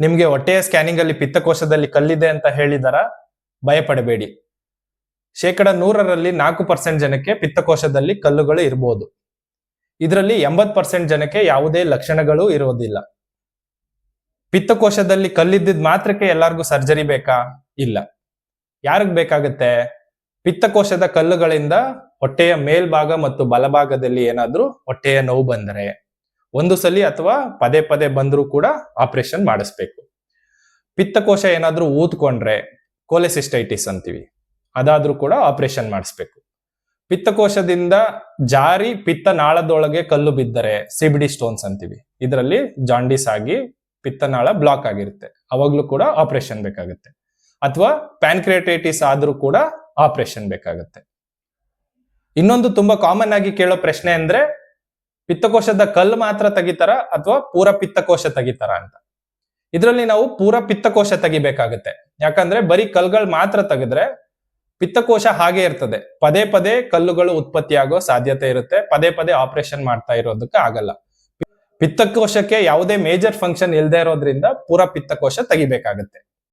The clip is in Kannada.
ನಿಮ್ಗೆ ಹೊಟ್ಟೆಯ ಸ್ಕ್ಯಾನಿಂಗ್ ಅಲ್ಲಿ ಪಿತ್ತಕೋಶದಲ್ಲಿ ಕಲ್ಲಿದೆ ಅಂತ ಹೇಳಿದಾರ, ಭಯಪಡಬೇಡಿ. ಶೇಕಡ ನೂರರಲ್ಲಿ ನಾಲ್ಕು ಪರ್ಸೆಂಟ್ ಜನಕ್ಕೆ ಪಿತ್ತಕೋಶದಲ್ಲಿ ಕಲ್ಲುಗಳು ಇರಬಹುದು ಇದರಲ್ಲಿ ಎಂಬತ್ ಪರ್ಸೆಂಟ್ ಜನಕ್ಕೆ ಯಾವುದೇ ಲಕ್ಷಣಗಳು ಇರೋದಿಲ್ಲ. ಪಿತ್ತಕೋಶದಲ್ಲಿ ಕಲ್ಲಿದ್ದಿದ್ ಮಾತ್ರಕ್ಕೆ ಎಲ್ಲಾರ್ಗೂ ಸರ್ಜರಿ ಬೇಕಾ? ಇಲ್ಲ. ಯಾರಿಗ್ ಬೇಕಾಗುತ್ತೆ? ಪಿತ್ತಕೋಶದ ಕಲ್ಲುಗಳಿಂದ ಹೊಟ್ಟೆಯ ಮೇಲ್ಭಾಗ ಮತ್ತು ಬಲಭಾಗದಲ್ಲಿ ಏನಾದ್ರೂ ಹೊಟ್ಟೆಯ ನೋವು ಬಂದರೆ. ಒಂದು ಸಲಿ ಅಥವಾ ಪದೇ ಪದೇ ಬಂದರೂ ಕೂಡ ಆಪರೇಷನ್ ಮಾಡಿಸ್ಬೇಕು. ಪಿತ್ತಕೋಶ ಏನಾದರೂ ಊದ್ಕೊಂಡ್ರೆ ಕೋಲೆಸಿಸ್ಟೈಟಿಸ್ ಅಂತೀವಿ. ಅದಾದ್ರೂ ಕೂಡ ಆಪರೇಷನ್ ಮಾಡಿಸ್ಬೇಕು. ಪಿತ್ತಕೋಶದಿಂದ ಜಾರಿ ಪಿತ್ತ ನಾಳದೊಳಗೆ ಕಲ್ಲು ಬಿದ್ದರೆ ಸಿಬಿಡಿ ಸ್ಟೋನ್ಸ್ ಅಂತೀವಿ. ಇದರಲ್ಲಿ ಜಾಂಡಿಸ್ ಆಗಿ ಪಿತ್ತನಾಳ ಬ್ಲಾಕ್ ಆಗಿರುತ್ತೆ. ಅವಾಗ್ಲೂ ಕೂಡ ಆಪರೇಷನ್ ಬೇಕಾಗುತ್ತೆ. ಅಥವಾ ಪ್ಯಾನ್ಕ್ರಿಯಟೈಟಿಸ್ ಆದ್ರೂ ಕೂಡ ಆಪರೇಷನ್ ಬೇಕಾಗುತ್ತೆ. ಇನ್ನೊಂದು ತುಂಬಾ ಕಾಮನ್ ಆಗಿ ಕೇಳೋ ಪ್ರಶ್ನೆ ಅಂದ್ರೆ ಪಿತ್ತಕೋಶದ ಕಲ್ಲು ಮಾತ್ರ ತೆಗಿತಾರ ಅಥವಾ ಪೂರ ಪಿತ್ತಕೋಶ ತೆಗಿತಾರ ಅಂತ. ಇದರಲ್ಲಿ ನಾವು ಪೂರ ಪಿತ್ತಕೋಶ ತೆಗಿಬೇಕಾಗುತ್ತೆ. ಯಾಕಂದ್ರೆ ಬರೀ ಕಲ್ಗಳು ಮಾತ್ರ ತೆಗೆದ್ರೆ ಪಿತ್ತಕೋಶ ಹಾಗೆ ಇರ್ತದೆ. ಪದೇ ಪದೇ ಕಲ್ಲುಗಳು ಉತ್ಪತ್ತಿಯಾಗೋ ಸಾಧ್ಯತೆ ಇರುತ್ತೆ. ಪದೇ ಪದೇ ಆಪರೇಷನ್ ಮಾಡ್ತಾ ಇರೋದಕ್ಕೆ ಆಗಲ್ಲ. ಪಿತ್ತಕೋಶಕ್ಕೆ ಯಾವುದೇ ಮೇಜರ್ ಫಂಕ್ಷನ್ ಇಲ್ಲದೆ ಇರೋದ್ರಿಂದ ಪೂರ ಪಿತ್ತಕೋಶ ತೆಗಿಬೇಕಾಗತ್ತೆ.